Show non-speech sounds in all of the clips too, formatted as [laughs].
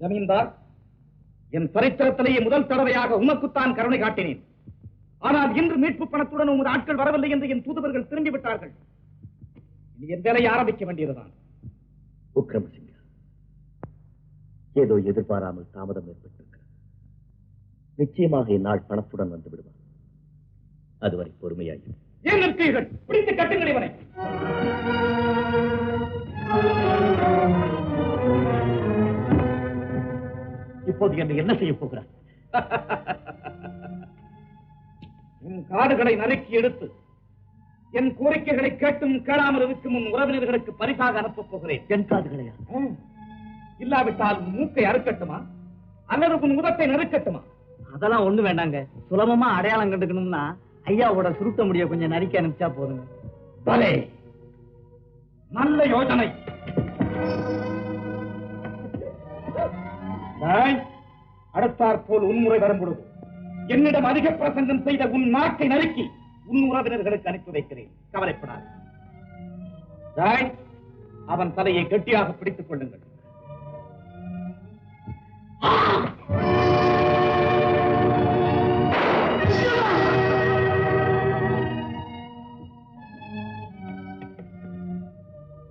ஜமீன்தார் என் சரித்திரத்திலேயே முதல் தடவையாக உமக்குத்தான் கருணை காட்டினேன். ஆனால் இன்று மீட்பு பணத்துடன் உமது ஆட்கள் வரவில்லை என்று என் தூதுவர்கள் திரும்பி விட்டார்கள் இனி என் வேலையை ஆரம்பிக்க வேண்டியதுதான். உக்ரமசிங்க ஏதோ எதிர்பாராமல் தாமதம் ஏற்பட்டிருக்கிறது. நிச்சயமாக என்னால் பணத்துடன் வந்து விடுவார் அதுவரை பொறுமையாயும் ஏன் நிற்கிறீர்கள் பிடித்து கட்டுங்கள் இவனை. இப்போது என்னை என்ன செய்ய போகிறார் [laughs] உன் காடுகளை நறுக்கி எடுத்து என் கோரிக்கைகளை கேட்டும் கேளாமல் இருக்கும் உன் உறவினர்களுக்கு பரிசாக அனுப்பப் போகிறேன். என் காதுகளையா. இல்லாவிட்டால் மூக்கை அறுக்கட்டுமா? அல்லது உன் உதட்டை நறுக்கட்டுமா? அதெல்லாம் ஒண்ணு வேண்டாங்க. சுலபமா அடையாளம் கண்டுக்கணும்னா ஐயாவோட சுருட்ட முடிய கொஞ்சம் நறுக்கி அனுப்பிச்சா போதுங்க. பலே! நல்ல யோசனை. அடுத்தாற் போல் உன்முறை வரும் பொழுது என்னிடம் அதிக பிரசங்கம் செய்த உன் நாக்கை நறுக்கி உன் உறவினர்களுக்கு அனுப்பி வைக்கிறேன். கவலைப்படாது. அவன் தலையை கெட்டியாக பிடித்துக் கொள்ளுங்கள்.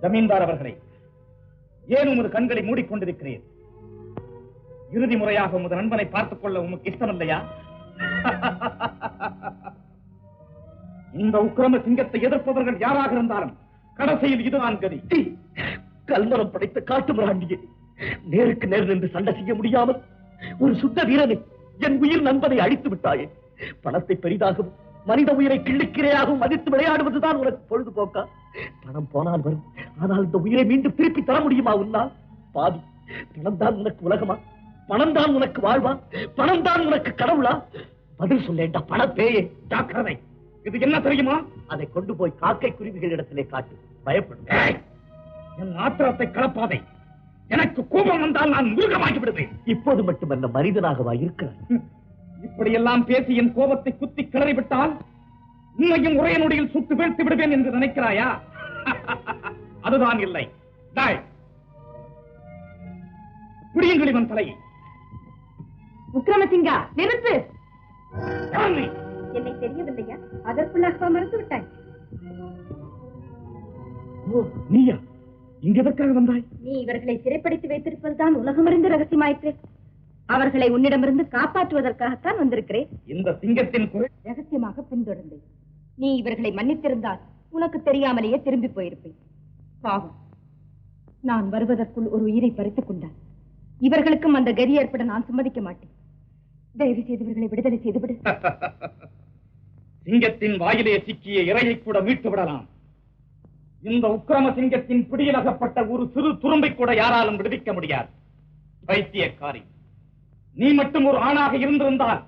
ஜமீன்தார் அவர்களை ஏன் உமது கண்களை மூடிக்கொண்டிருக்கிறேன் இறுதி முறையாக உமது நண்பனை பார்த்துக் கொள்ள உமக்கு இஷ்டம் இல்லையா [laughs] இந்த உக்கிரம சிங்கத்தை எதிர்ப்பவர்கள் யாராக இருந்தாலும் கடைசியில் இதுதான் கதி. கல்மரம் படைத்த காட்டு மிராண்டியே நேருக்கு நேர் நின்று சண்டை செய்ய முடியாமல் ஒரு சுத்த வீரனை என் உயிர் நண்பனை அழித்து விட்டாயே. பணத்தை பெரிதாகவும் மனித உயிரை கிள்ளிக்கிரையாகவும் மதித்து விளையாடுவதுதான் உனக்கு பொழுதுபோக்கா? பணம் போனால் வரும். ஆனால் இந்த உயிரை மீண்டும் திருப்பி தர முடியுமா உன்னால்? பாவி பணம் தான் உனக்கு உலகமா? பணம் தான் உனக்கு வாழ்வா? பணம் தான் உனக்கு கடவுளா? பதில் சொல்லேண்டா பணப்பேயே ஜாக்கிரதை இது என்ன தெரியுமா? அதை கொண்டு போய் காக்கை குருவிகளிடத்திலே காட்டு. பயப்படும். என் ஆத்திரத்தை கலப்பாதே. எனக்கு கோபம் வந்தால் நான் மிருகமாகி விடுவேன் இப்போது மட்டுமல்ல மனிதனாகவா இருக்கிறார் ஹம், இப்படியெல்லாம் பேசி என் கோபத்தை குத்தி கிளறி விட்டால் உன்னையும் ஒரே நொடியில் சுட்டு வீழ்த்து விடுவேன் என்று நினைக்கிறாயா? [laughs] அதுதான் இல்லை. டாய். பிடியுங்கள் இவன் தலையை விக்ரமசிங்கா நிறுத்து? என்னை தெரியவில்லையா? அதற்குள்ளாக மறுத்து விட்டாய்? ஓ, நீயா? வந்தாய்? நீ இவர்களை சிறைப்படுத்தி வைத்திருப்பதுதான் உலகமறிந்த ரகசியமாயிற்று. அவர்களை உன்னிடமிருந்து காப்பாற்றுவதற்காகத்தான் வந்திருக்கிறேன். இந்த சிங்கத்தின் குரல் ரகசியமாக பின்தொடர்ந்தேன். நீ இவர்களை மன்னித்திருந்தால் உனக்கு தெரியாமலேயே திரும்பி போயிருப்பேன். பாவம். நான் வருவதற்குள் ஒரு உயிரை பறித்துக் கொண்டான். இவர்களுக்கும் அந்த கதி ஏற்பட நான் சம்மதிக்க மாட்டேன். தயவு செய்து இவர்களை விடுதலை செய்துவிடு. [laughs] சிங்கத்தின் வாயிலே சிக்கிய இறையை கூட மீட்டு விடலாம். இந்த உக்கிரம சிங்கத்தின் பிடியில் அகப்பட்ட ஒரு சிறு துரும்பை கூட யாராலும் விடுவிக்க முடியாது. வைத்தியக்காரி நீ மட்டும் ஒரு ஆணாக இருந்திருந்தால்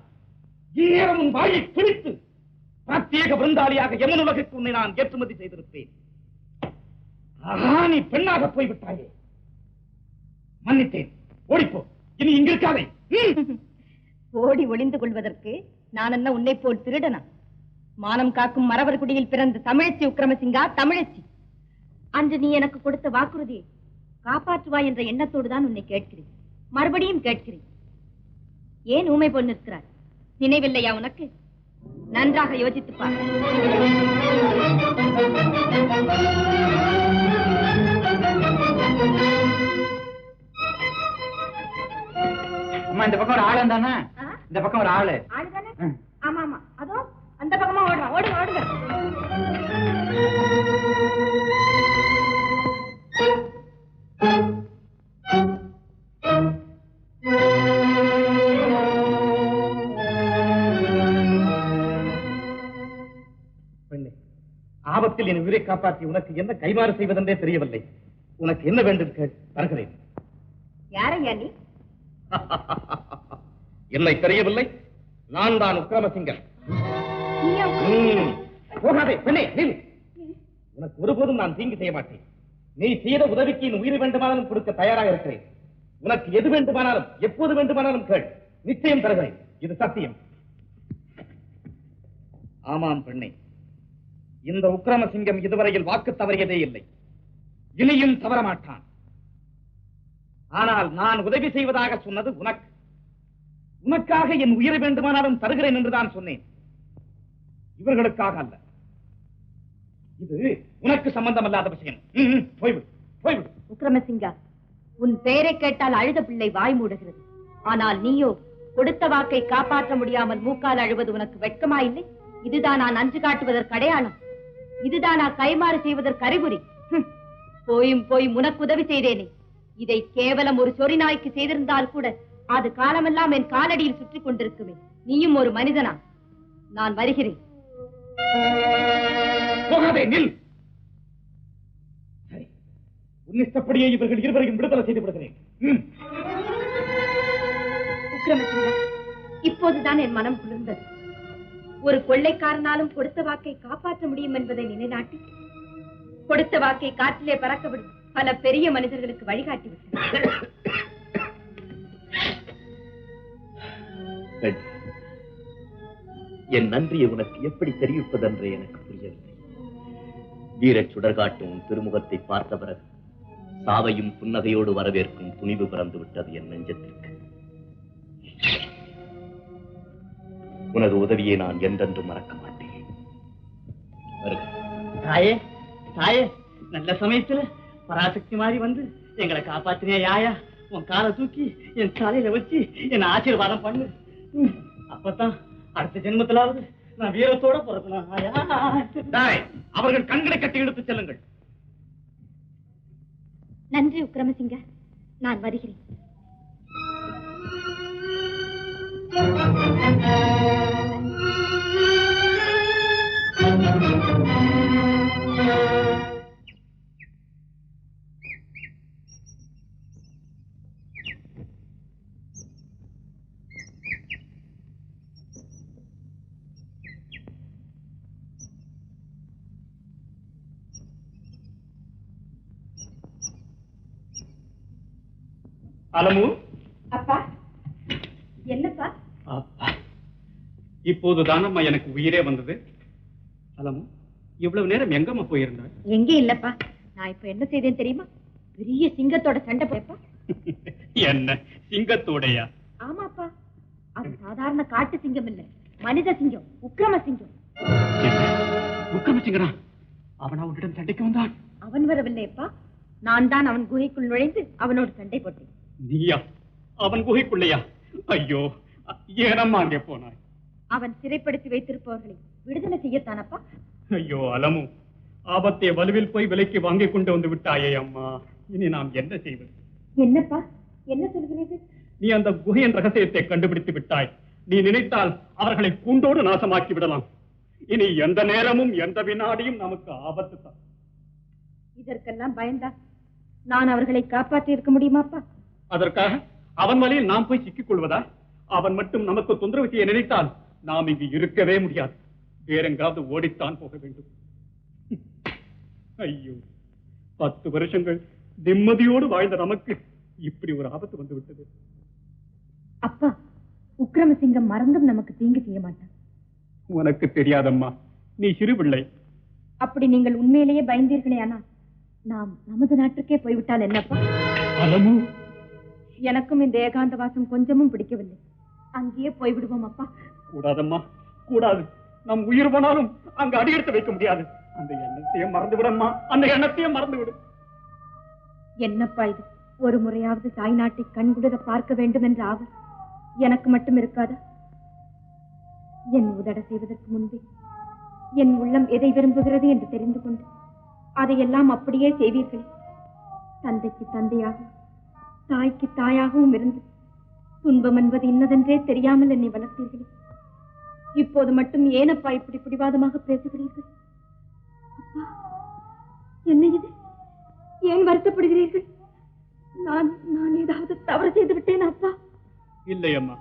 இந்நேரம் உன் வாயை பிடித்து பிரத்யேக விருந்தாளியாக எமன் உலகுக்கு உன்னை நான் ஏற்றுமதி செய்திருப்பேன். ஆஹா நீ பெண்ணாக போய்விட்டாயே. மன்னித்தேன். ஓடிப்போ. இனி இங்கிருக்காதே. ஓடி ஒளிந்து கொள்வதற்கு நான் என்ன உன்னை போல் திருடனா? மானம் காக்கும் மறவர் குடியில் பிறந்த தமிழச்சி உக்கிரமசிங்கா தமிழச்சி. அன்று நீ எனக்கு கொடுத்த வாக்குறுதியை காப்பாற்றுவாய் என்ற எண்ணத்தோடு தான் உன்னை கேட்கிறேன். மறுபடியும் கேட்கிறேன். ஏன் ஊமை போல் நிற்கிறாய்? நினைவில்லையா உனக்கு? நன்றாக யோசித்துப் பார். அம்மா இந்த பக்கம் ஒரு ஆள் தானே? இந்த பக்கம் ஒரு ஆளு. ஆமா ஆமா. அதோ அந்த பக்கமா ஓடுறான் ஓடுங்க ஓடுங்க. ஆபத்தில் என் உயிரை காப்பாற்றி உனக்கு என்ன கைமாறு செய்வதென்றே தெரியவில்லை. உனக்கு என்ன வேண்டும் கேள் தருகிறேன் யாரையா நீ? [laughs] என்னை தெரியவில்லை. நான் தான் ம். போகாதே பெண்ணே நில். உனக்கு ஒருபோதும் நான் தீங்கு செய்ய மாட்டேன். நீ செய்த உதவிக்கு என் உயிர் வேண்டுமானாலும் கொடுக்க தயாராக இருக்கிறேன். உனக்கு எது வேண்டுமானாலும் எப்போது வேண்டுமானாலும் கேள். நிச்சயம் தருகிறேன். இது சத்தியம். ஆமாம் பெண்ணே. இந்த உக்ரமசிங்கம் இதுவரையில் வாக்கு தவறியதே இல்லை. இனியும் தவற மாட்டான். ஆனால் நான் உதவி செய்வதாக சொன்னது உனக்கு. உனக்காக என் உயிரை வேண்டுமானாலும் தருகிறேன் என்றுதான் சொன்னேன். இவர்களுக்காக அல்ல. இது உனக்கு சம்பந்தமல்லாத விஷயம். ம், போய்விடு போய்விடு. உன் பெயரை கேட்டால் அழுத பிள்ளை வாய் மூடுகிறது. ஆனால் நீயோ கொடுத்த வாக்கை காப்பாற்ற முடியாமல் மூக்கால் அழுவது உனக்கு வெட்கமா இல்லை? இதுதான் நான் அஞ்சு காட்டுவதற்கு அடையாளம். இதுதான் நான் கைமாறு செய்வதற்கு அறிகுறி. போயும் போய் உனக்கு உதவி செய்தேனே. இதை கேவலம் ஒரு சொறி நாய்க்கு செய்திருந்தால் கூட அது காலமெல்லாம் என் காலடியில் சுற்றி கொண்டிருக்குமே. நீயும் ஒரு மனிதனா? நான் வருகிறேன். போகாதே நில்! சரி இவர்கள் இருவரையும் விடுதலை செய்து விடுகிறேன். ம். உக்கிரமசிங்கா இப்போதுதான் என் மனம் குளிர்ந்தது. ஒரு கொள்ளைக்காரனாலும் கொடுத்த வாக்கை காப்பாற்ற முடியும் என்பதை நினைநாட்டி கொடுத்த வாக்கை காற்றிலே பறக்க விடும் பல பெரிய மனிதர்களுக்கு வழிகாட்டி விட்டார் என் நன்றியை உனக்கு எப்படி தெரிவிப்பதென்று எனக்கு புரியவில்லை. வீரச் சுடர்காட்டும் திருமுகத்தை பார்த்த பிறகு சாவையும் புன்னகையோடு வரவேற்கும் துணிவு பிறந்து விட்டது என் நெஞ்சத்திற்கு. உனது உதவியை நான் என்றென்றும் மறக்க மாட்டேன். வருக. தாயே தாயே நல்ல சமயத்துல பராசக்தி மாதிரி வந்து எங்களை காப்பாத்தினியா யாயா? உன் காலை தூக்கி என் தலையில வச்சு என்ன ஆசீர்வாதம் பண்ணு. அப்பதான் அடுத்த ஜென்மத்திலாவது நான் வீரத்தோட பிறக்கணும். அவர்கள் கண்களை கட்டி எடுத்துச் செல்லுங்கள். நன்றி உக்கிரமசிங்கா நான் வருகிறேன். அலமு அப்பா என்னப்பா அப்பா இப்போது தானம்மா எனக்கு உயிரே வந்தது. அலமு இவ்வளவு நேரம் எங்கம்மா போயிருந்தாய்? எங்க இல்லப்பா. நான் இப்ப என்ன செய்தேன் தெரியுமா? பெரிய சிங்கத்தோட சண்டை போயப்பா [laughs] என்ன? சிங்கத்தோடையா? ஆமாப்பா. அது சாதாரண காட்டு சிங்கம் இல்ல. மனித சிங்கம் உக்கிரம சிங்கம். உக்கமச்சிங்கடா அவனா உன்னிடம் சண்டைக்கு வந்தான். அவன் வரவில்லைப்பா நான் தான் அவன் குகைக்குள் நுழைந்து அவனோடு சண்டை போட்டேன். நீயா? அவன் குகைக்குள்ளையா? ஐயோ ஏனம்மா அங்கே போனாய்? அவன் சிறைப்படுத்தி வைத்திருப்பவர்களை விடுதலை செய்யத்தானப்பா? ஐயோ அலமு. ஆபத்தை வலுவில் போய் விலைக்கு வாங்கிக் கொண்டு வந்து விட்டாயே அம்மா. இனி நாம் என்ன செய்வது? என்னப்பா? என்ன சொல்கிறீர்கள் நீ அந்த குகையின் ரகசியத்தை கண்டுபிடித்து விட்டாய். நீ நினைத்தால் அவர்களை கூண்டோடு நாசமாக்கி விடலாம். இனி எந்த நேரமும் எந்த வினாடியும் நமக்கு ஆபத்து தான் இதற்கெல்லாம் பயந்தா நான் அவர்களை காப்பாற்றி இருக்க முடியுமாப்பா? அதற்காக அவன் வழியில் நாம் போய் சிக்கிக் கொள்வதா? அவன் மட்டும் நமக்கு தொந்தரவு செய்ய நினைத்தால் நாம் இங்கு இருக்கவே முடியாது. வேறெங்காவது ஓடித்தான் போக வேண்டும். ஐயோ பத்து வருஷங்கள் நிம்மதியோடு வாழ்ந்த நமக்கு இப்படி ஒரு ஆபத்து வந்து விட்டது அப்பா உக்கிரமசிங்கம் மறந்தும் நமக்கு தீங்கு செய்ய மாட்டான். உனக்கு தெரியாதம்மா நீ சிறு பிள்ளை அப்படி நீங்கள் உண்மையிலேயே பயந்தீர்களே ஆனால் நாம் நமது நாட்டுக்கே போய்விட்டால் என்னப்பா? அலமு. எனக்கும் இந்த ஏகாந்த வாசம் கொஞ்சமும் பிடிக்கவில்லை. அங்கேயே போய்விடுவோம் அப்பா. கூடாதம்மா. கூடாது. நம் உயிர் போனாலும் அங்க அடியெடுத்து வைக்க முடியாது. அந்த எண்ணத்தையும் மறந்து விடம்மா அந்த எண்ணத்தையும் மறந்து விடும் என்னப்பா இது? ஒரு முறையாவது தாய் நாட்டை கண்குளிர பார்க்க வேண்டும் என்ற ஆவல் எனக்கு மட்டும் இருக்காதா? என் உதட செய்வதற்கு முன்பே என் உள்ளம் எதை விரும்புகிறது என்று தெரிந்து கொண்டு அதையெல்லாம் அப்படியே செய்வீர்கள். தந்தைக்கு தந்தையாகவும் தாய்க்கு தாயாகவும் இருந்து துன்பம் என்பது இன்னதென்றே தெரியாமல் என்னை வளர்த்தீர்களே. இப்போது மட்டும் ஏனப்பா இப்படி பிடிவாதமாக பேசுகிறீர்கள்? அப்பா என்ன இது? ஏன் வருத்தப்படுகிறீர்கள்? நான் நான் ஏதாவது தவறு செய்து விட்டேன் அப்பா? இல்லை அம்மா.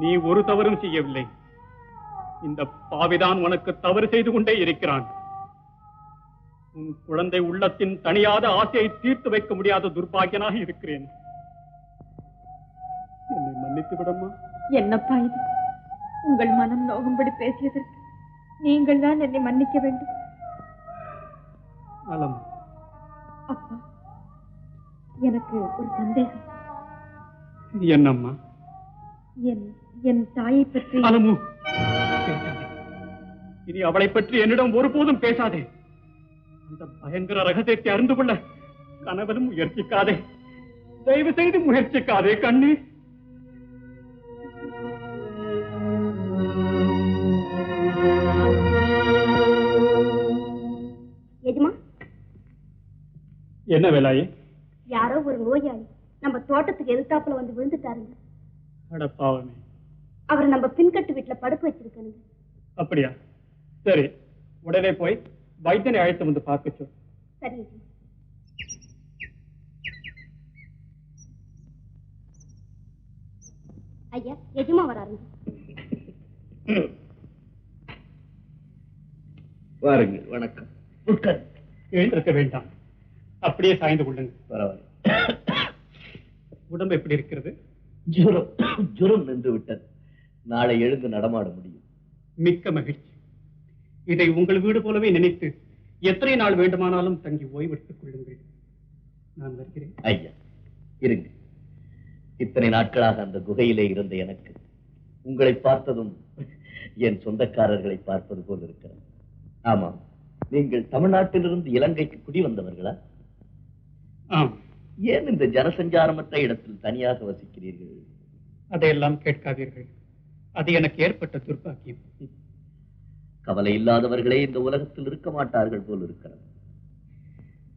நீ ஒரு தவறும் செய்யவில்லை. இந்த பாவிதான் உனக்கு தவறு செய்து கொண்டே இருக்கிறான். உன் குழந்தை உள்ளத்தின் தனியாத ஆசையை தீர்த்து வைக்க முடியாத துர்பாகியனாக இருக்கிறேன். என்னை மன்னித்து விடம்மா என்னப்பா இது? உங்கள் மனம் நோகும்படி பேசியதற்கு நீங்கள் தான் என்னை மன்னிக்க வேண்டும். நலம் அப்பா எனக்கு ஒரு சந்தேகம். என்னம்மா? என் என் தாயை பற்றி அலமு பேசாதே. இனி அவளை பற்றி என்னிடம் ஒருபோதும் பேசாதே. அந்த பயங்கர ரகசியத்தை அறிந்து கொள்ள கனவிலும் முயற்சிக்காதே. தயவு செய்து முயற்சிக்காதே கண்ணே என்ன வேலாயே? யாரோ ஒரு நோயாளி நம்ம தோட்டத்துக்கு எதிர்த்தாப்புல வந்து விழுந்துட்டாருங்க. அடப்பாவமே அவரை நம்ம பின்கட்டு வீட்டுல படுக்க வச்சிருக்கணுங்க அப்படியா? சரி உடனே போய் வைத்தியனை அழைத்து வந்து பார்க்க சொல். சரி ஐயா எஜமா வராருங்க. வாருங்க வணக்கம். உட்கார் எழுந்திருக்க வேண்டாம். அப்படியே சாய்ந்து கொள்ளுங்க பரவாயில்ல. உடம்பு எப்படி இருக்கிறது? ஜுரம் ஜுரம் நின்று விட்டது. நாளை எழுந்து நடமாட முடியும். மிக்க மகிழ்ச்சி. இதை உங்கள் வீடு போலவே நினைத்து எத்தனை நாள் வேண்டுமானாலும் தங்கி ஓய்வெடுத்துக் கொள்ளுங்கள். நான் வருகிறேன். ஐயா இருங்க. இத்தனை நாட்களாக அந்த குகையிலே இருந்த எனக்கு உங்களை பார்த்ததும் என் சொந்தக்காரர்களை பார்ப்பது போல் இருக்கிறது. ஆமாம் நீங்கள் தமிழ்நாட்டிலிருந்து இலங்கைக்கு குடி வந்தவர்களா ஏன் இந்த ஜனசஞ்சாரமற்ற இடத்தில் தனியாக வசிக்கிறீர்கள்? அதையெல்லாம் கேட்காதீர்கள். அது எனக்கு ஏற்பட்ட துர்பாக்கியம் கவலை இல்லாதவர்களே இந்த உலகத்தில் இருக்க மாட்டார்கள் போல் இருக்கிறது.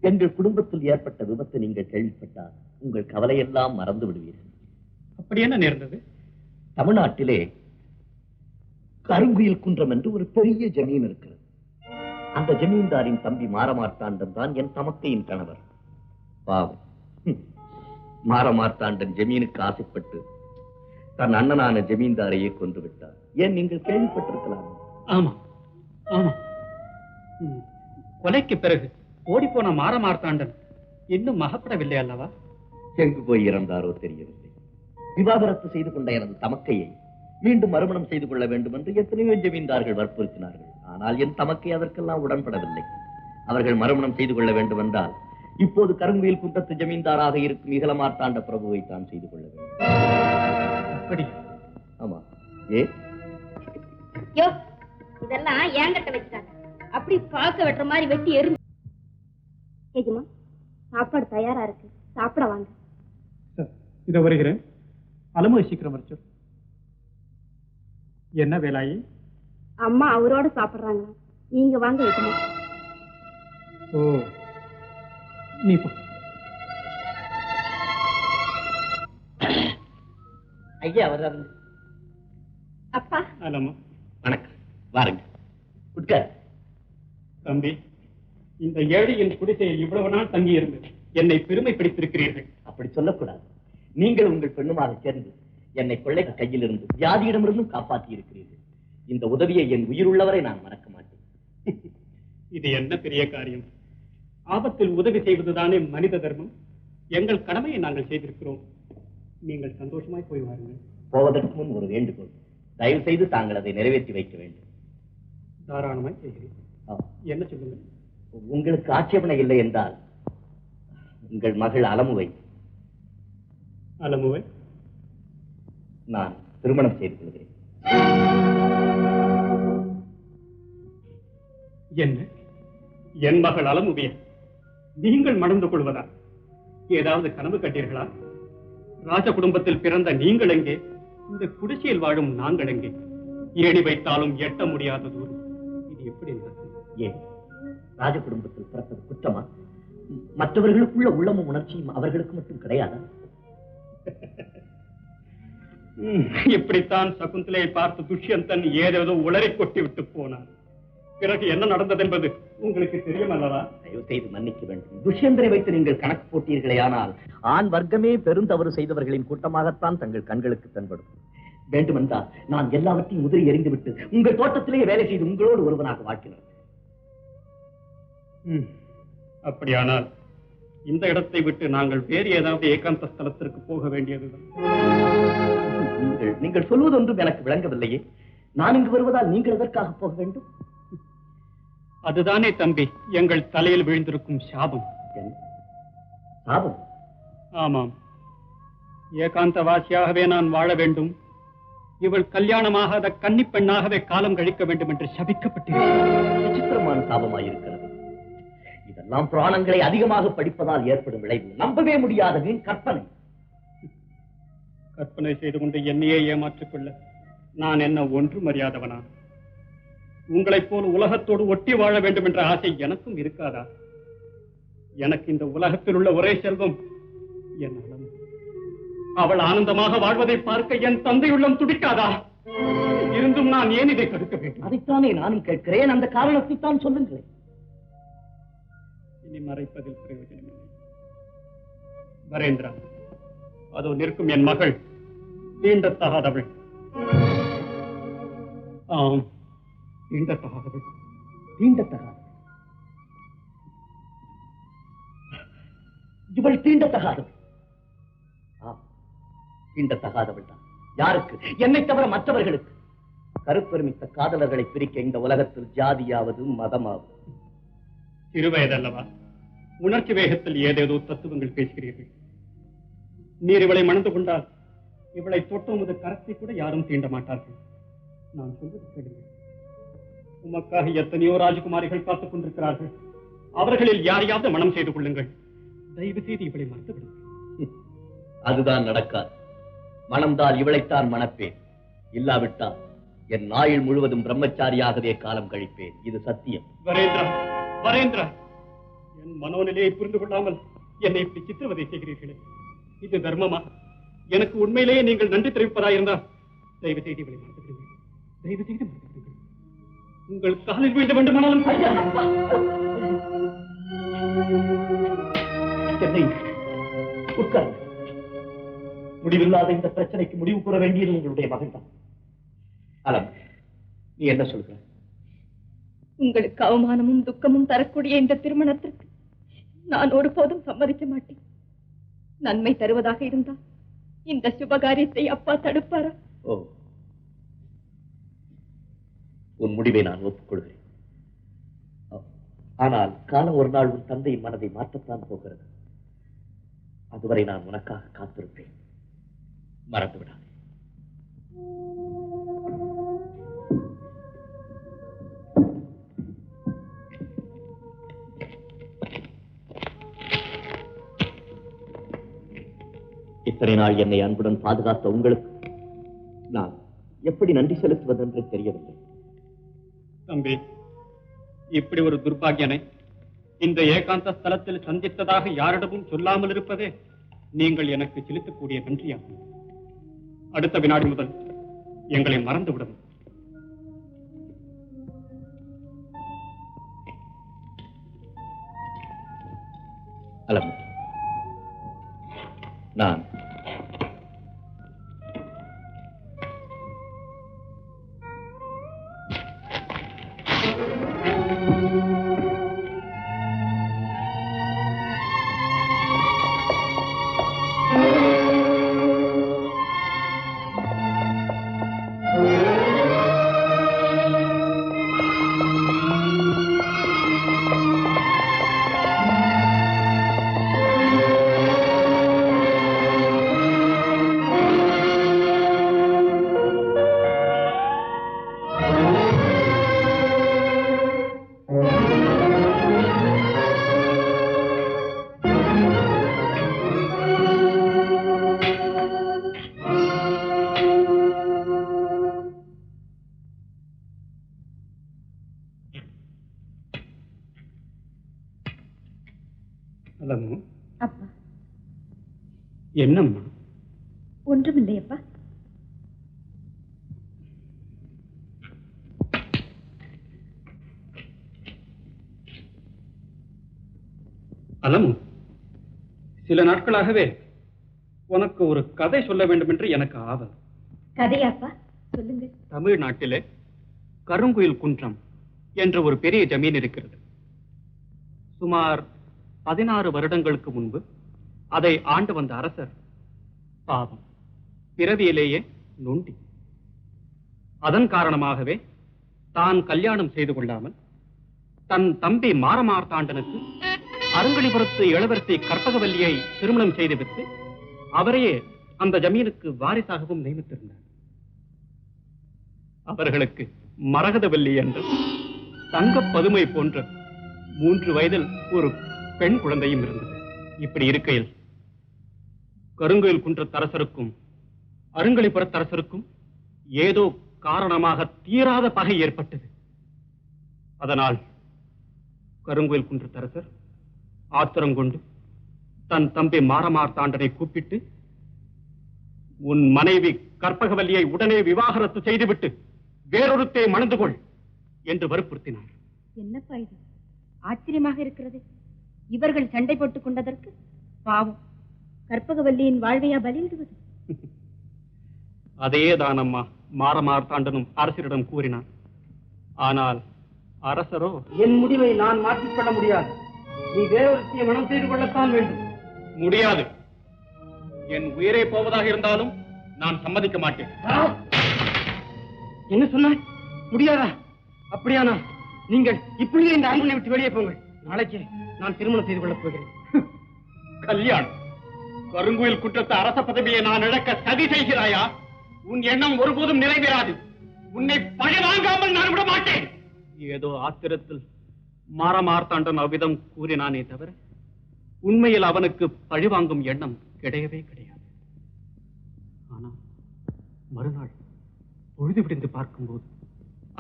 எங்கள் குடும்பத்தில் ஏற்பட்ட விபத்து நீங்கள் கேள்விப்பட்டால் உங்கள் கவலையெல்லாம் மறந்து விடுவீர்கள். அப்படி என்ன நேர்ந்தது? தமிழ்நாட்டிலே கருங்குயில் குன்றம் என்று ஒரு பெரிய ஜமீன் இருக்கிறது. அந்த ஜமீன்தாரின் தம்பி மாரமார்த்தாண்டன் தான் என் தமக்கையின் கணவர். பாவம். மாரமார்த்தாண்டன் ஜமீனுக்கு ஆசைப்பட்டு தன் அண்ணனான ஜமீன்தாரையே கொன்று விட்டார் ஏன் நீங்கள் கேள்விப்பட்டிருக்கலாம்? ஆமா ஆமா. கொலைக்கு பிறகு ஓடிப்போன மாறமார்த்தாண்டன் இன்னும் மகப்படவில்லை அல்லவா? எங்கு போய் இறந்தாரோ தெரியவில்லை. விவாகரத்து செய்து கொண்ட எனது தமக்கையை மீண்டும் மறுமணம் செய்து கொள்ள வேண்டும் என்று எத்தனையோ ஜமீன்தார்கள் வற்புறுத்தினார்கள். ஆனால் என் தமக்கை அதற்கெல்லாம் உடன்படவில்லை. அவர்கள் மறுமணம் செய்து கொள்ள வேண்டும் என்றால் இப்போது கருங்குயில் குன்றத்து ஜமீன்தாராக இருக்கும் இகலமார்த்தாண்ட பிரபுவை தான் செய்து கொள்ள வேண்டும். ஆமா. ஏ? யோ இதெல்லாம் ஏங்கட்ட வச்சுட்டாங்க அப்படி பார்க்க வெட்டுற மாதிரி வெட்டி எரிஞ்சு எஜமா சாப்பாடு தயாரா இருக்கு. சாப்பிட வாங்க. இத வருகிறேன். அலமு சீக்கிரம் வர சொல். என்ன வேலாயி? அம்மா அவரோட சாப்பிடுறாங்க. நீங்க வாங்க ஓ. நீ போ. ஐயா வர்றாரு அப்பா. அலமு வணக்கம். வாருங்க. உட்கார். தம்பி இந்த ஏழையின் குடிசையில் இவ்வளவு நாள் தங்கி இருந்து என்னை பெருமை பிடித்திருக்கிறீர்கள் அப்படி சொல்லக்கூடாது. நீங்கள் உங்கள் பெண்ணுமாக சேர்ந்து என்னை கொள்ளை கையில் இருந்து வியாதியிடமிருந்தும் காப்பாற்றி இருக்கிறீர்கள் இந்த உதவியை என் உயிருள்ளவரை நான் மறக்க மாட்டேன். இது என்ன பெரிய காரியம்? ஆபத்தில் உதவி செய்வதுதானே மனித தர்மம்? எங்கள் கடமையை நாங்கள் செய்திருக்கிறோம். நீங்கள் சந்தோஷமாய் போய் வாருங்கள். போவதற்கு முன் ஒரு வேண்டுகோள். தயவு செய்து தாங்கள் அதை நிறைவேற்றி வைக்க வேண்டும். தாராளமாய் செய்கிறேன். என்ன சொல்லுங்கள்? உங்களுக்கு ஆட்சேபனை இல்லை என்றால் உங்கள் மகள் அலமுவை. அலமுவை? நான் திருமணம் செய்து கொள்கிறேன். என்ன? என் மகள் அலமுவிய? நீங்கள் மணந்து கொள்வதா? ஏதாவது கனவு கட்டீர்களா ராஜ குடும்பத்தில் பிறந்த நீங்கள் எங்கே? இந்த குடிசையில் வாழும் நாங்கள் எங்கே? ஏணி வைத்தாலும் எட்ட முடியாத தூரம். இது எப்படி ஏன்? ராஜ குடும்பத்தில் பிறப்பது குற்றமா? மற்றவர்களுக்குள்ள உள்ளமும் உணர்ச்சியும் அவர்களுக்கு மட்டும் கிடையாதா? இப்படித்தான் சகுந்தலையை பார்த்து துஷ்யந்தன் ஏதேதோ உளறி கொட்டி விட்டு போனான். பிறகு என்ன நடந்தது என்பது உங்களுக்கு தெரியும் அல்லவா? தயவு செய்து மன்னிக்க வேண்டும். துஷ்யந்தரை வைத்து நீங்கள் கணக்கு போட்டீர்களே ஆனால் ஆண் வர்க்கமே பெருந்தவறு செய்தவர்களின் கூட்டமாகத்தான் தங்கள் கண்களுக்கு தென்படும். வேண்டுமென்றால் நான் எல்லாவற்றையும் உதறி எறிந்துவிட்டு உங்கள் தோட்டத்திலேயே வேலை செய்து உங்களோடு ஒருவனாக வாழ்க்கிறேன் அப்படியானால் இந்த இடத்தை விட்டு நாங்கள் வேறு ஏதாவது ஏகாந்த ஸ்தலத்திற்கு போக வேண்டியதுதான் நீங்கள் நீங்கள் சொல்வது ஒன்றும் எனக்கு விளங்கவில்லையே. நான் இங்கு வருவதால் நீங்கள் எதற்காக போக வேண்டும்? அதுதானே தம்பி எங்கள் தலையில் விழுந்திருக்கும் சாபம்? சாபம்? ஆமாம். ஏகாந்தவாசியாகவே நான் வாழ வேண்டும். இவள் கல்யாணமாகாத கன்னிப் பெண்ணாகவே காலம் கழிக்க வேண்டும் என்று சபிக்கப்பட்டிருக்கிறார் விசித்திரமான சாபமாயிருக்கிறது. இதெல்லாம் புராணங்களை அதிகமாக படிப்பதால் ஏற்படும் விளைவு. நம்பவே முடியாத வீண் கற்பனை. கற்பனை செய்து கொண்டு என்னையே ஏமாற்றிக் கொள்ள நான் என்ன ஒன்றும் அறியாதவனா உங்களைப் போல் உலகத்தோடு ஒட்டி வாழ வேண்டும் என்ற ஆசை எனக்கும் இருக்காதா? எனக்கு இந்த உலகத்தில் உள்ள ஒரே செல்வம் என் அலம். அவள் ஆனந்தமாக வாழ்வதை பார்க்க என் தந்தையுள்ளம் துடிக்காதா? இருந்தும் நான் ஏன் இதை தடுக்க வேண்டும்? அதைத்தானே நானும் கேட்கிறேன். அந்த காரணத்தை தான் சொல்லுங்களேன். இனி மறைப்பதில் பிரயோஜனமில்லை வரேந்திரா அதோ நிற்கும் என் மகள். தீண்டத்தகாதவள் ஆம். தீண்டத்தகாதவள் தீண்டத்தகாத இவள் தீண்டத்தகாதவள் ஆம் தீண்டத்தகாதவள் தான். யாருக்கு? என்னை தவிர மற்றவர்களுக்கு. கருப்பெருமித்த காதலர்களை பிரிக்க இந்த உலகத்தில் ஜாதியாவது மதமாவது. சிறுவயதல்லவா உணர்ச்சி வேகத்தில் ஏதேதோ தத்துவங்கள் பேசுகிறீர்கள். நீர் இவளை மணந்து கொண்டால் இவளை தொட்டும் கரத்தை கூட யாரும் தீண்ட மாட்டார்கள். நான் சொல்வது கேளுங்கள். உமக்காக எத்தனையோ ராஜகுமாரிகள் காத்துக் கொண்டிருக்கிறார்கள். அவர்களில் யாரையாவது மனம் செய்து கொள்ளுங்கள். தயவு செய்து இவளை மறந்து விடுங்கள் [laughs] அதுதான் நடக்காது. மணம்தால் இவளைத்தான் மணப்பேன். இல்லாவிட்டால் என் ஆயுள் முழுவதும் பிரம்மச்சாரியாகவே காலம் கழிப்பேன். இது சத்தியம். வரேந்திரா வரேந்திரா. என் மனோநிலையை புரிந்து கொள்ளாமல் என்னை இப்படி சித்திரவதை செய்கிறீர்களே. இது தர்மமா? எனக்கு உண்மையிலேயே நீங்கள் நன்றி தெரிவிப்பதாயிருந்தால் தயவு செய்து இவளை மறந்து விடுங்கள் தயவு செய்து மறந்து விடுங்கள் உங்கள் காலில் வீழ்ந்த வேண்டுமானாலும் என்னை உட்கார் முடிவில்லாத இந்த பிரச்சனைக்கு முடிவு கூற வேண்டியது உங்களுடைய மகன் தான் அலம் நீ என்ன சொல்ற உங்களுக்கு அவமானமும் துக்கமும் தரக்கூடிய இந்த திருமணத்திற்கு நான் ஒருபோதும் சம்மதிக்க மாட்டேன். நன்மை தருவதாக இருந்தால் இந்த சுபகாரியத்தை அப்பா தடுப்பாரா? ஓ உன் முடிவை நான் ஒப்புக்கொள்கிறேன். ஆனால் காலம் ஒரு நாள் உன் தந்தையின் மனதை மாற்றத்தான் போகிறது. அதுவரை நான் உனக்காக காத்திருப்பேன். மறந்து விடாதே இத்தனை நாள் என்னை அன்புடன் பாதுகாத்த உங்களுக்கு நான் எப்படி நன்றி செலுத்துவதென்று தெரியவில்லை. தம்பி. இப்படி ஒரு துர்பாகியனை இந்த ஏகாந்த ஸ்தலத்தில் சந்தித்ததாக யாரிடமும் சொல்லாமல் இருப்பதே நீங்கள் எனக்கு செலுத்தக்கூடிய நன்றியாகும். அடுத்த வினாடி முதல் எங்களை மறந்து விடும் சில நாட்களாகவே உனக்கு ஒரு கதை சொல்ல வேண்டும் என்று எனக்கு ஆவல். கதையாப்பா சொல்லுங்க. தமிழ்நாட்டிலே கருங்குயில் குன்றம் என்ற ஒரு பெரிய ஜமீன் இருக்கிறது. சுமார் பதினாறு வருடங்களுக்கு முன்பு அதை ஆண்டு வந்த அரசர் பாவம் பிறவியிலேயே நொண்டி. அதன் காரணமாகவே தான் கல்யாணம் செய்து கொள்ளாமல் தன் தம்பி மாரமார்த்தாண்டனுக்கு அருங்கலிபுரத்து இளவரசி கற்பகவல்லியை திருமணம் செய்துவிட்டு அவரையே அந்த ஜமீனுக்கு வாரிசாகவும் நியமித்திருந்தார். அவர்களுக்கு மரகதவல்லி என்று தங்க பதுமை போன்ற மூன்று வயதில் ஒரு பெண் குழந்தையும் இருந்தது. இப்படி இருக்கையில் கருங்கோயில் குன்றத்தரசருக்கும் அருங்கலிபுரத்தரசருக்கும் ஏதோ காரணமாக தீராத பகை ஏற்பட்டது. அதனால் கருங்கோயில் குன்றத்தரசர் ஆத்திரம் கொண்டு தன் தம்பி மாரமார்த்தாண்டனை கூப்பிட்டு உன் மனைவி கற்பகவல்லியை உடனே விவாகரத்து செய்துவிட்டு வேறொருத்தை மணந்து கொள் என்று வற்புறுத்தினார். என்னப்பா இது? ஆச்சரியமாக இருக்கிறது. இவர்கள் சண்டை போட்டுக் கொண்டதற்கு பாவம். கற்பகவல்லியின் வாழ்வையா பலியிடுவது? [laughs] அதே தானம்மா மாரமார்த்தாண்டனும் அரசரிடம் கூறினான் ஆனால் அரசரோ? என் முடிவை நான் மாற்றிக்கொள்ள முடியாது. நீ வேறொருத்தியை மனம் செய்து கொள்ளத்தான் வேண்டும். முடியாது. என் உயிரே போவதாக இருந்தாலும் நான் சம்மதிக்க மாட்டேன். என்ன சொன்ன முடியாதா? அப்படியானா? நீங்கள் இப்பொழுதே இந்த அரண்மனை விட்டு வெளியே போங்கள். நாளைக்கு நான் திருமணம் செய்து கொள்ளப் போகிறேன். கல்யாணம். கருங்குயில் குற்றத்து அரச பதவியை நான் இழக்க சதி செய்கிறாயா? உன் எண்ணம் ஒருபோதும் நிறைவேறாது. உன்னை பழி வாங்காமல் நான் விட மாட்டேன். ஏதோ ஆத்திரத்தில் மாரமார்த்தாண்டன் அவ்விதம் கூறினானே தவிர உண்மையில் அவனுக்கு பழி வாங்கும் எண்ணம் கிடையவே கிடையாது. ஆனால் மறுநாள் பொழுது விடிந்து பார்க்கும்போது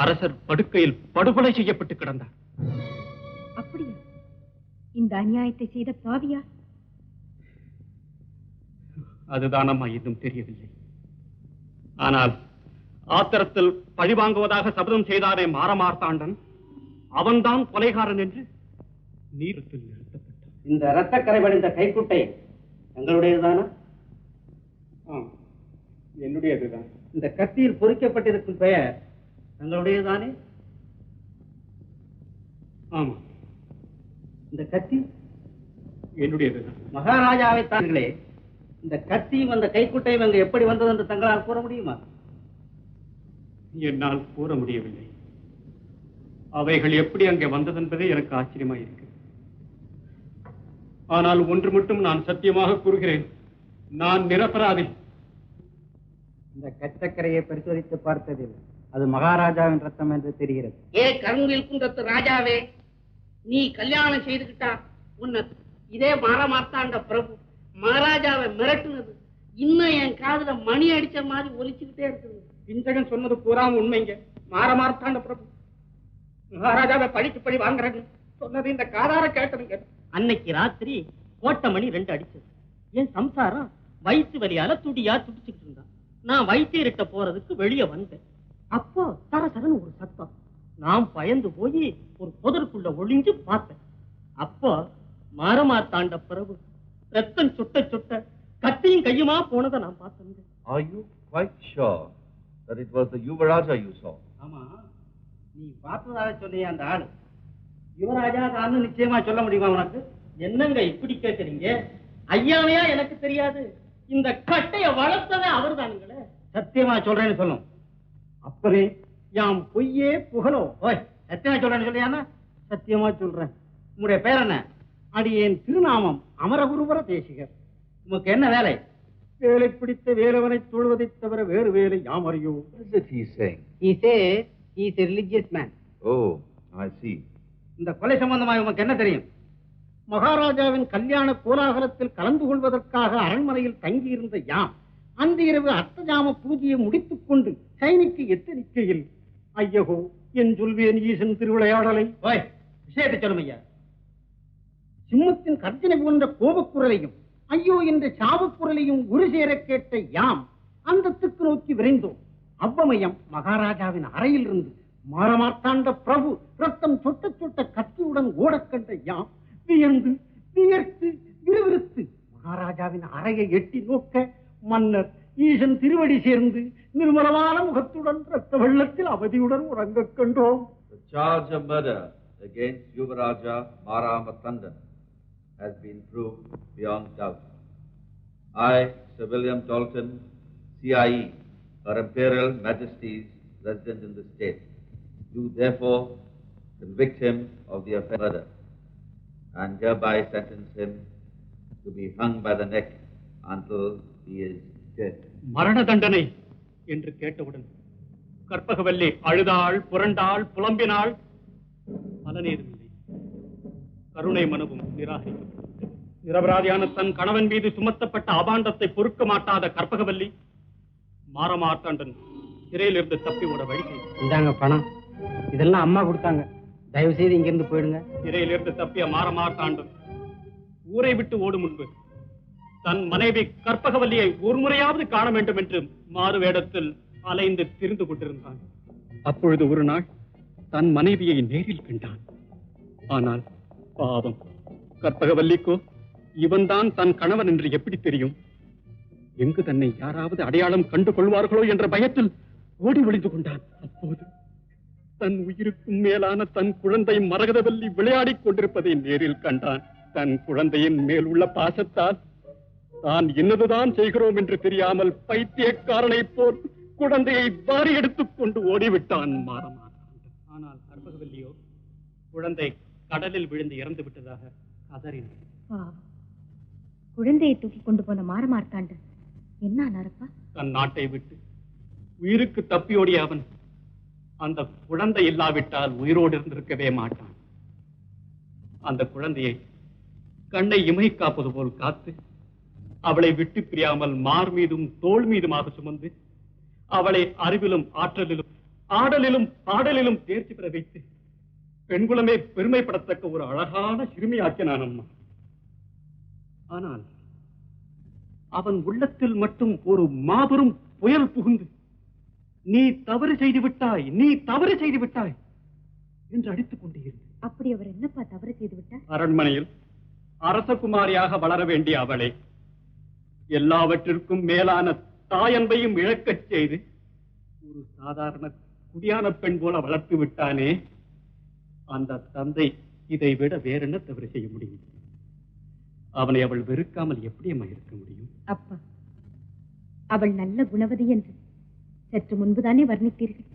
அரசர் படுக்கையில் படுகொலை செய்யப்பட்டு கிடந்தார். அப்படியா? இந்த அநியாயத்தை செய்த பாவியா? அதுதான் அம்மா இன்னும் தெரியவில்லை. ஆனால் ஆத்திரத்தில் பழி வாங்குவதாக சபதம் செய்தாரே மாரமார்த்தாண்டன் அவன்தான் கொலைகாரன் என்று நீரத்தில் நிறுத்தப்பட்டான் இந்த இரத்தக்கரை வடிந்த கைக்குட்டை தங்களுடையதுதானா? ஆம் என்னுடையதுதான். இந்த கத்தியில் பொறிக்கப்பட்டிருக்கும் பெயர் தங்களுடையதுதானே ஆமா இந்த கத்தி என்னுடையதுதான். மகாராஜாவை தாங்களே இந்த கத்தியும் அந்த கைக்குட்டையும் அங்கு எப்படி வந்தது என்று தங்களால் கூற முடியுமா? என்னால் கூற முடியவில்லை. அவைகள் எப்படி அங்கே வந்ததென்பதே எனக்கு ஆச்சரியமாய் இருக்கு ஆனால் ஒன்று மட்டும் நான் சத்தியமாக கூறுகிறேன். நான் நிரபராதி. இந்த கச்சக்கரையை பரிசோதித்து பார்த்ததில் அது மகாராஜாவின் ரத்தம் என்று தெரிகிறது. ஏ கருங்கில் குன்றத்து ராஜாவே நீ கல்யாணம் செய்துக்கிட்டா உன்னை இதே மாறமாத்தாண்ட பிரபு மகாராஜாவை மிரட்டுனது இன்னும் என் காதுல மணி அடிச்ச மாதிரி ஒலிச்சுக்கிட்டே இருக்குது. பிஞ்சகன் சொன்னது பூராம உண்மைங்க. மாற மார்த்தாண்ட பிரபு. மகாராஜாவை பழிக்கு பழி வாங்குறேன்னு சொன்னது இந்த காதார கேட்டதுங்க அன்னைக்கு ராத்திரி கோட்டை மணி ரெண்டு அடிச்சது. என் சம்சாரம் வயிற்று வலியால துடியா துடிச்சுக்கிட்டு இருந்தான். நான் வைத்தியர்கிட்ட போறதுக்கு வெளியே வந்தேன். அப்போ சரசரன்னு ஒரு சத்தம். நான் பயந்து போய் ஒரு புதருக்குள்ள ஒளிஞ்சு பார்த்தேன். அப்போ மாரமாத்தாண்ட பிறகு ரத்தம் சுட்ட சுட்ட கத்தியும் கையுமா போனதை நான் பார்த்தேன். Are you quite sure that it was the Yuvaraja you saw? ஆமா. நீ பார்த்ததாக சொன்னிய அந்த ஆளு. யுவராஜா தான் நிச்சயமா சொல்ல முடியுமா உனக்கு? என்னங்க இப்படி கேட்கறீங்க ஐயாவையா எனக்கு தெரியாது. இந்த கட்டைய வளர்த்ததே அவர் தானுங்களே சத்தியமா சொல்றேன்னு சொல்லும். அப்பரே யாம் பொய்யே புகழோ. ஓய் சத்தியமா சொல்றேன்னு சொல்லியானா சத்தியமா சொல்றேன். உங்களுடைய பேர் என்ன அடியேன் திருநாமம் அமரகுருவர தேசிகர். உமக்கு என்ன வேலை? வேலை பிடித்த வேலவனை தொழுவதைத் தவிர வேறு வேலை யாம் அறியோ Is a religious man. Oh, I see. இந்த கொலை சம்பந்தமாக உமக்கு என்ன தெரியும் மகாராஜாவின் கல்யாண கோலாகலத்தில் கலந்து கொள்வதற்காக அரண்மனையில் தங்கியிருந்த யாம் அன்று இரவு அர்த்தஜாம பூஜையை முடித்துக் கொண்டு சைனிக்கு எத்தரிக்கையில் ஐயகோ என் சொல்வேன் ஈசன் திருவிளையாடலை விஷயத்தை சொல்லும் ஐயா சிம்மத்தின் கர்ஜனை போன்ற கோபக்குரலையும் ஐயோ என்ற சாவுக்குரலையும் ஒரு சேர கேட்ட யாம் அந்த திக்கு நோக்கி விரைந்தோம் அவ்வமயம் மகாராஜாவின் அறையில் இருந்து மாரமார்த்தாண்ட பிரபு ரத்தம் சொட்ட சொட்ட கத்தியுடன் ஓடக்கண்ட யாம் வியந்து வியர்த்து விறுவிறுத்து மகாராஜாவின் அறையை எட்டி நோக்க மன்னர் ஈசன் திருவடி சேர்ந்து நிர்மலமான முகத்துடன் ரத்த வெள்ளத்தில் அவதியுடன் உறங்கக் கண்டோம் charge of murder against Yuvaraja Maramatandan has been proved beyond doubt. I, Sir William Dalton, CIE, Her Imperial Majesty's resident in the state, You therefore convict him of the offense of murder and hereby sentence him to be hung by the neck until he is dead. மரண தண்டனை என்று கேட்டவுடன் கற்பகவல்லி அழுதாள் புரண்டாள் புலம்பினாள் பலனேதுமில்லை கருணை மனுவும் நிராகரிக்கப்பட்டது நிரபராதியான தன் கணவன் மீது சுமத்தப்பட்ட அபாண்டத்தை பொறுக்க மாட்டாத கற்பகவல்லி மாறமார்த்தாண்டன் சிறையிலிருந்து தப்பி ஓட வழி. இந்தாங்க பணம். இதெல்லாம் அம்மா கொடுத்தாங்க. தயவு செய்து இங்கிருந்து போயிடுங்க. சிறையிலிருந்து தப்பிய மாறமார்த்தாண்டன் ஊரை விட்டு ஓடும் முன்பு தன் மனைவி கற்பகவல்லியை ஒரு முறையாவது காண வேண்டும் என்று மாறு வேடத்தில் அலைந்து திரிந்து கொண்டிருந்தான். அப்பொழுது ஒரு நாள் தன் மனைவியை நேரில் கண்டான். ஆனால் பாவம். கற்பகவல்லிக்கோ இவன்தான் தன் கணவன் என்று எப்படி தெரியும்? எங்கு தன்னை யாராவது அடையாளம் கண்டு கொள்வார்களோ என்ற பயத்தில் ஓடி ஒளிந்து கொண்டான். அப்போது தன் உயிருக்கும் மேலான தன் குழந்தை மரகதவல்லி விளையாடிக் கொண்டிருப்பதை நேரில் கண்டான். தன் குழந்தையின் மேல் உள்ள பாசத்தால் தான் என்னதுதான் செய்கிறோம் என்று தெரியாமல் பைத்தியக்காரனைப் போல் குழந்தையை வாரி எடுத்துக் கொண்டு ஓடிவிட்டான் மாறமான் ஆனால் கற்பகவல்லியோ குழந்தை கடலில் விழுந்து இறந்து விட்டதாக கதறினார் குழந்தையை தூக்கி கொண்டு போன மாறமார்த்தாண்டு என்ன ஆனாரப்பா தன் நாட்டை விட்டு உயிருக்கு தப்பியோடிய அவன் அந்த குழந்தை இல்லாவிட்டால் உயிரோடு இருந்திருக்கவே மாட்டான். அந்த குழந்தையை கண்ணை இமை காப்பது போல் காத்து அவளை விட்டு பிரியாமல் மார் மீதும் தோள் மீதுமாக சுமந்து அவளை அறிவிலும் ஆற்றலிலும் ஆடலிலும் பாடலிலும் தேர்ச்சி பெற வைத்து பெண்குலமே பெருமைப்படத்தக்க ஒரு அழகான சிறுமியாக்கினான் அம்மா. ஆனால் அவன் உள்ளத்தில் மட்டும் ஒரு மாபெரும் புயல் புகுந்து நீ தவறு செய்து விட்டாய் நீ தவறு செய்து விட்டாய் என்று அடித்துக் கொண்டே இருந்தது. அப்படி அவர் என்னப்பா தவறு செய்து விட்டார்? அரண்மனையில் அரசகுமாரியாக வளர வேண்டிய அவளை எல்லாவற்றிற்கும் மேலான தாயன்பையும் இழக்கச் செய்து ஒரு சாதாரண குடியான பெண் போல வளர்த்து விட்டானே அந்த தந்தை இதை விட வேற என்ன தவறு செய்ய முடியும்? அவனை அவள் வெறுக்காமல் எப்படி அம்மா இருக்க முடியும்? அப்பா அவள் நல்ல குணவதி என்று சற்று முன்புதானே வர்ணித்தீர்கள்.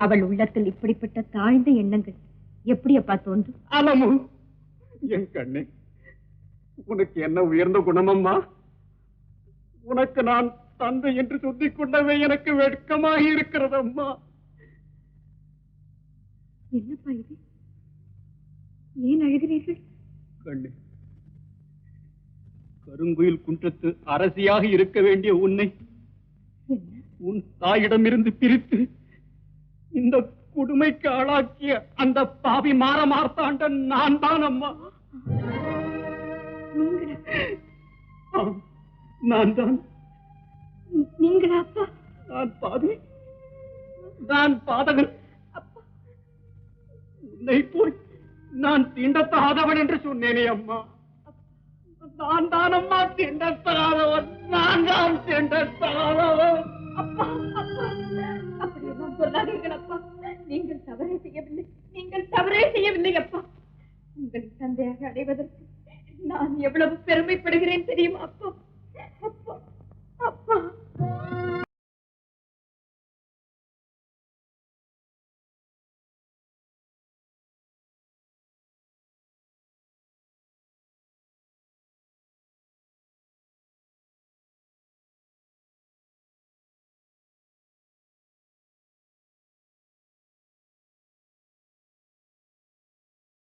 அவள் உள்ளத்தில் இப்படிப்பட்ட தாழ்ந்த எண்ணங்கள் எப்படி அப்பா தோன்றும்? அலமு என் கண்ணே உனக்கு என்ன உயர்ந்த குணமம்மா? உனக்கு நான் தந்தை என்று சொல்லிக் கொண்டவே எனக்கு வெட்கமாக இருக்கிறது அம்மா என்னப்பா இது? ஏன் அழுகிறீர்கள்? கண்ணே கருங்குயில் குன்றத்து அரசியாக இருக்க வேண்டிய உன்னை உன் தாயிடமிருந்து பிரித்து இந்த கொடுமைக்கு ஆளாக்கிய அந்த பாவி மாற மார்த்தாண்டன் நான் தான் அம்மா நான் தான். நீங்களா அப்பா? நான் பாவி. நான் பாதகன். உன்னை போய் நான் தீண்டத்தகாதவன் என்று சொன்னேனே அம்மா. நான் தானம்மா தீண்டத் தராதவன் நான் தான் தீண்டத் அப்பா அப்பா. அப்படி எல்லாம் சொல்லாதீர்கள் அப்பா நீங்கள் தவறே செய்யவில்லை. நீங்கள் தவறே செய்யவில்லை அப்பா. உங்கள் தந்தையாக அடைவதற்கு நான் எவ்வளவு பெருமைப்படுகிறேன் தெரியுமா அப்பா? அப்பா அப்பா.